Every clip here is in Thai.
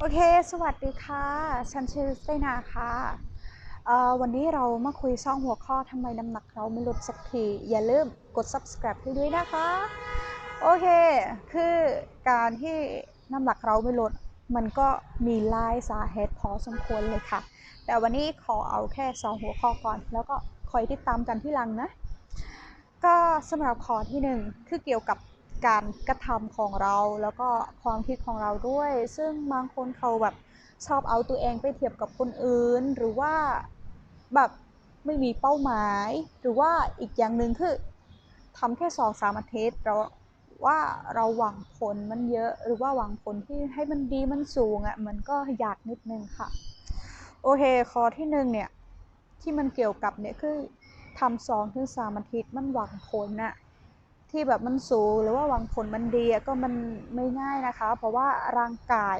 โอเค สวัสดีค่ะ ฉันชื่อสเตนาค่ะวันนี้เรามาคุยซ่องหัวข้อทำไมน้ำหนักเราไม่ลดสักที อย่าลืมกด subscribe ให้ด้วยนะคะ โอเค คือการที่น้ำหนักเราไม่ลด มันก็มีหลายสาเหตุพอสมควรเลยค่ะ แต่วันนี้ขอเอาแค่สองหัวข้อก่อน แล้วก็คอยติดตามกันที่หลังนะ ก็สำหรับข้อที่หนึ่งคือเกี่ยวกับ การกระทำของเราแล้วก็ความคิดของเราด้วย ซึ่งบางคนเขาแบบชอบเอาตัวเองไปเทียบกับคนอื่น หรือว่าแบบไม่มีเป้าหมาย หรือว่าอีกอย่างหนึ่งคือทำแค่สองสามอาทิตย์เราว่าเราหวังผลมันเยอะหรือว่าหวังผลที่ให้มันดีมันสูงอะ่ะมันก็อยากนิดนึงค่ะโอเคข้อที่หนึ่งเนี่ยที่มันเกี่ยวกับเนี่ยคือทำสองถึงสามอาทิตย์มันหวังผลน่ะ ที่แบบมันสูงหรือว่าหวังผลมันดีอะก็มันไม่ง่ายนะคะ เพราะว่าร่างกาย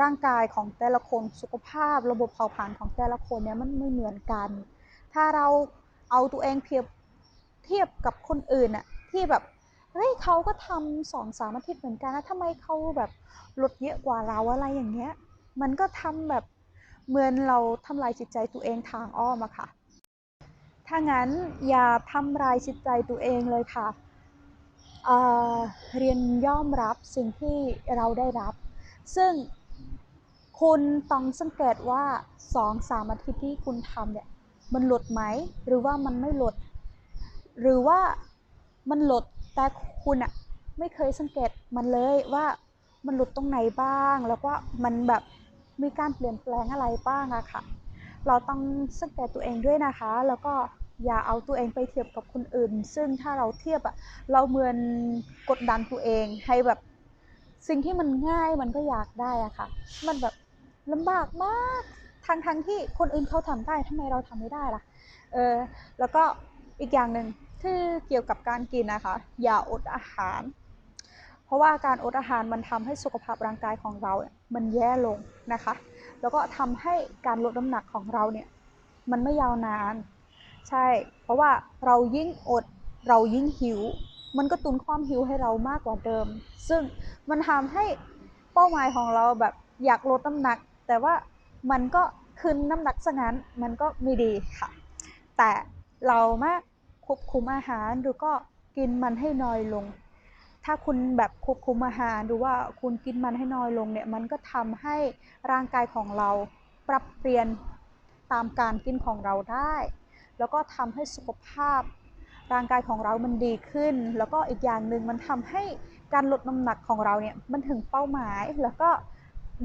ร่างกายของแต่ละคนสุขภาพ ระบบเผาผลาญของแต่ละคนเนี่ยมันไม่เหมือนกัน ถ้าเราเอาตัวเองเพียบเทียบกับคนอื่นอะที่แบบเฮ้ยเขาก็ทำสองสามอาทิตย์เหมือนกันนะทำไมเขาแบบลดเยอะกว่าเราอะไรอย่างเงี้ย มันก็ทำแบบเหมือนเราทำลายจิตใจตัวเองทางอ้อมอะค่ะ ถ้างั้นอย่าทำลายจิตใจตัวเองเลยค่ะ เเรียนยอมรับสิ่งที่เราได้รับ ซึ่งคุณต้องสังเกตว่าสองสามอาทิตย์ที่คุณทำเนี่ยมันลดไหม หรือว่ามันไม่ลด หรือว่ามันลดแต่คุณอะไม่เคยสังเกตมันเลยว่ามันลดตรงไหนบ้าง แล้วก็มันแบบมีการเปลี่ยนแปลงอะไรบ้างอะค่ะ เราต้องสังเกตตัวเองด้วยนะคะ แล้วก็ อย่าเอาตัวเองไปเทียบกับคนอื่น ซึ่งถ้าเราเทียบอะเราเหมือนกดดันตัวเองให้แบบสิ่งที่มันง่ายมันก็อยากได้อะค่ะ มันแบบลำบากมากทั้งทั้งที่คนอื่นเขาทำได้ทำไมเราทำไม่ได้ล่ะ เออ แล้วก็อีกอย่างหนึ่งที่เกี่ยวกับการกินนะคะ อย่าอดอาหาร เพราะว่าการอดอาหารมันทำให้สุขภาพร่างกายของเราเนี่ยมันแย่ลงนะคะ แล้วก็ทำให้การลดน้ำหนักของเราเนี่ย มันไม่ยาวนาน ใช่ เพราะว่าเรายิ่งอดเรายิ่งหิว มันก็ตุนความหิวให้เรามากกว่าเดิม ซึ่งมันทำให้เป้าหมายของเราแบบอยากลดน้ำหนัก แต่ว่ามันก็คืนน้ำหนักซะงั้นมันก็ไม่ดีค่ะ แต่เรามาควบคุมอาหารหรือก็กินมันให้น้อยลง ถ้าคุณแบบควบคุมอาหารหรือว่าคุณกินมันให้น้อยลงเนี่ยมันก็ทำให้ร่างกายของเราปรับเปลี่ยนตามการกินของเราได้ แล้วก็ทำให้สุขภาพ ร่างกายของเรามันดีขึ้น แล้วก็อีกอย่างหนึ่งมันทำให้การลดน้ำหนักของเราเนี่ยมันถึงเป้าหมายแล้วก็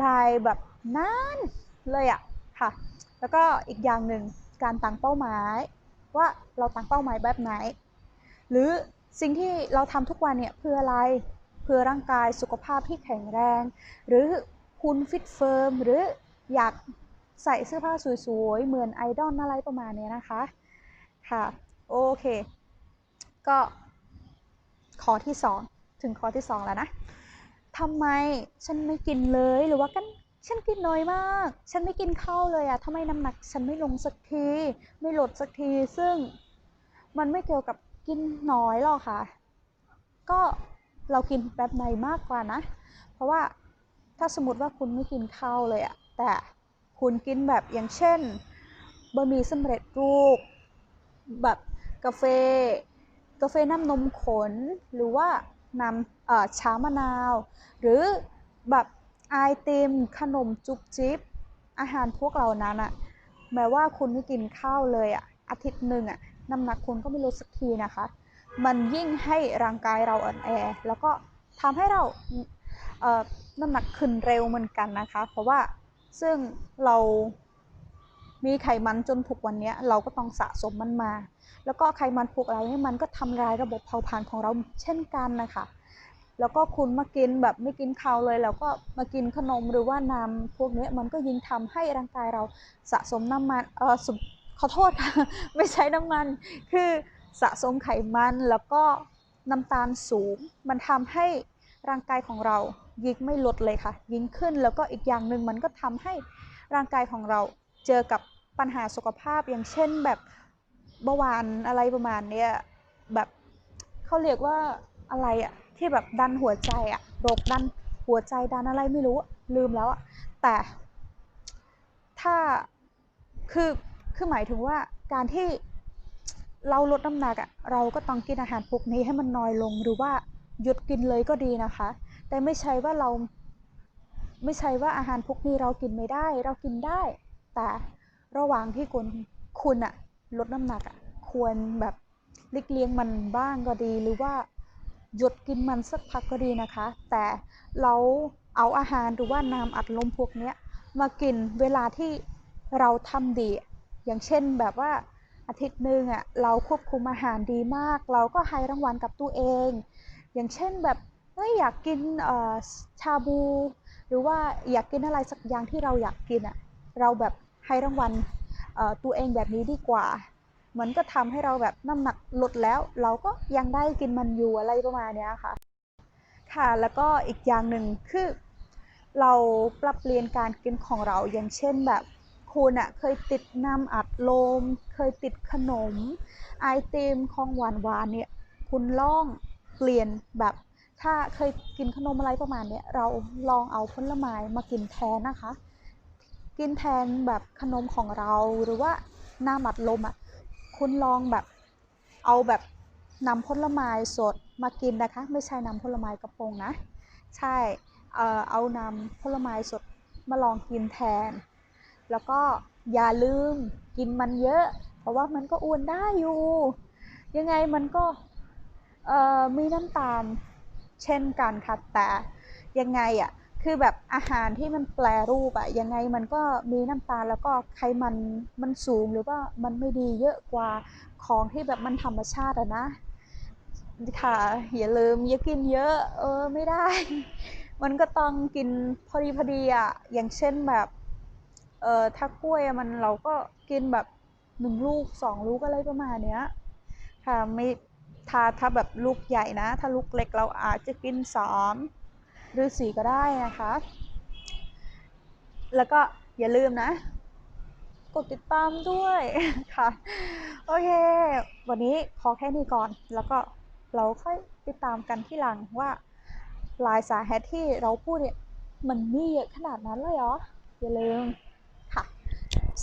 ได้แบบนานเลยอะค่ะ แล้วก็อีกอย่างหนึ่งการตั้งเป้าหมาย ว่าเราตั้งเป้าหมายแบบไหน หรือสิ่งที่เราทำทุกวันเนี่ยเพื่ออะไรเพื่อร่างกายสุขภาพที่แข็งแรง หรือคุณฟิตเฟิร์มหรืออยากใส่เสื้อผ้าสวยๆ เหมือนไอดอลอะไรประมาณนี้นะคะ ค่ะ โอเค ก็ข้อที่2ถึงข้อที่2แล้วนะทำไมฉันไม่กินเลยหรือว่ากันฉันกินน้อยมาก ฉันไม่กินข้าวเลยอะทำไมน้ำหนัก ฉันไม่ลงสักที ไม่ลดสักที ซึ่งมันไม่เกี่ยวกับกินน้อยหรอกค่ะ ก็เรากินแบบไหนมากกว่านะ เพราะว่าถ้าสมมติว่าคุณไม่กินข้าวเลยอะแต่คุณกินแบบอย่างเช่นบะหมี่สำเร็จรูป แบบกาแฟกาแฟน้ำนมขนหรือว่าน้ำชามะนาว หรือแบบไอติมขนมจุบจิบอาหารพวกเหล่านั้นอะแม้ว่าคุณไม่กินข้าวเลยอะอาทิตย์หนึ่งอะน้ำหนักคุณก็ไม่ลดสักทีนะคะ มันยิ่งให้ร่างกายเราอ่อนแอ แล้วก็ทำให้เราเอ่อน้ำหนักขึ้นเร็วเหมือนกันนะคะ เพราะว่าซึ่งเรา มีไขมันจนทุกวันนี้เราก็ต้องสะสมมันมา แล้วก็ไขมันพวกอะไรนี่มันก็ทำลายระบบเผาผลาญของเราเช่นกันนะคะแล้วก็คุณมากินแบบไม่กินข้าวเลย แล้วก็มากินขนมหรือว่าน้ำพวกนี้มันก็ยิ่งทำให้ร่างกายเราสะสมน้ำมันเออขอโทษค่ะไม่ใช่น้ำมัน คือสะสมไขมันแล้วก็น้ำตาลสูง มันทำให้ร่างกายของเรายิ่งไม่ลดเลยค่ะ ยิ่งขึ้นแล้วก็อีกอย่างหนึ่งมันก็ทำให้ร่างกายของเราเจอกับ ปัญหาสุขภาพอย่างเช่นแบบเบาหวานอะไรประมาณเนี้ยแบบเขาเรียกว่าอะไรอะที่แบบดันหัวใจอะโรคดันหัวใจดันอะไรไม่รู้ลืมแล้วอะแต่ถ้าคือคือหมายถึงว่าการที่เราลดน้ำหนักอะเราก็ต้องกินอาหารพวกนี้ให้มันน้อยลงหรือว่าหยุดกินเลยก็ดีนะคะ แต่ไม่ใช่ว่าเราไม่ใช่ว่าอาหารพวกนี้เรากินไม่ได้ เรากินได้ แต่ ระหว่างที่คุณคุณอะลดน้ำหนักอะควรแบบลีกเลี่ยงมันบ้างก็ดี หรือว่าหยุดกินมันสักพักก็ดีนะคะ แต่เราเอาอาหารหรือว่าน้ำอัดลมพวกเนี้ยมากินเวลาที่เราทำดี อย่างเช่นแบบว่าอาทิตย์หนึ่งอะเราควบคุมอาหารดีมาก เราก็ให้รางวัลกับตัวเอง อย่างเช่นแบบเฮ้ยอยากกินชาบู หรือว่าอยากกินอะไรสักอย่างที่เราอยากกินอะเราแบบ ให้รางวัลตัวเองแบบนี้ดีกว่า มันก็ทำให้เราแบบน้ำหนักลดแล้ว เราก็ยังได้กินมันอยู่อะไรประมาณนี้ค่ะ ค่ะแล้วก็อีกอย่างหนึ่งคือ เราปรับเปลี่ยนการกินของเราอย่างเช่นแบบคุณอะเคยติดน้ำอัดลม เคยติดขนม ไอติมของหวานหวานๆเนี่ย คุณลองเปลี่ยนแบบถ้าเคยกินขนมอะไรประมาณเนี้ยเราลองเอาผลไม้มากินแทนนะคะ กินแทนแบบขนมของเราหรือว่าหน้ำอัดลมอะคุณลองแบบเอาแบบนำผลไม้สดมากินนะคะ ไม่ใช่นำผลไม้กระป๋องนะ ใช่เอ่อเอานำผลไม้สดมาลองกินแทน แล้วก็อย่าลืมกินมันเยอะ เพราะว่ามันก็อ้วนได้อยู่ ยังไงมันก็เอ่อมีน้ำตาลเช่นกันค่ะแต่ยังไงอะ คือแบบอาหารที่มันแปรรูปอะยังไงมันก็มีน้ำตาลแล้วก็ไขมันมันสูงหรือว่ามันไม่ดีเยอะกว่าของที่แบบมันธรรมชาติอะนะค่ะอย่าลืมอย่ากินเยอะ เออไม่ได้ มันก็ต้องกินพอดีพอดีอะอย่างเช่นแบบเออถ้ากล้วยมันเราก็กินแบบหนึ่งลูกสองลูกอะไรประมาณเนี้ยค่ะไม่ถ้าถ้าแบบลูกใหญ่นะ ถ้าลูกเล็กเราอาจจะกินสาม หรือสีก็ได้นะคะ แล้วก็อย่าลืมนะ กดติดตามด้วยค่ะ โอเค วันนี้ขอแค่นี้ก่อน แล้วก็เราค่อยติดตามกันที่หลังว่าลายสาเหตุที่เราพูดเนี่ยมันมีเยอะขนาดนั้นเลยเหรอ อย่าลืมค่ะ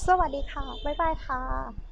สวัสดีค่ะ บ๊ายบายค่ะ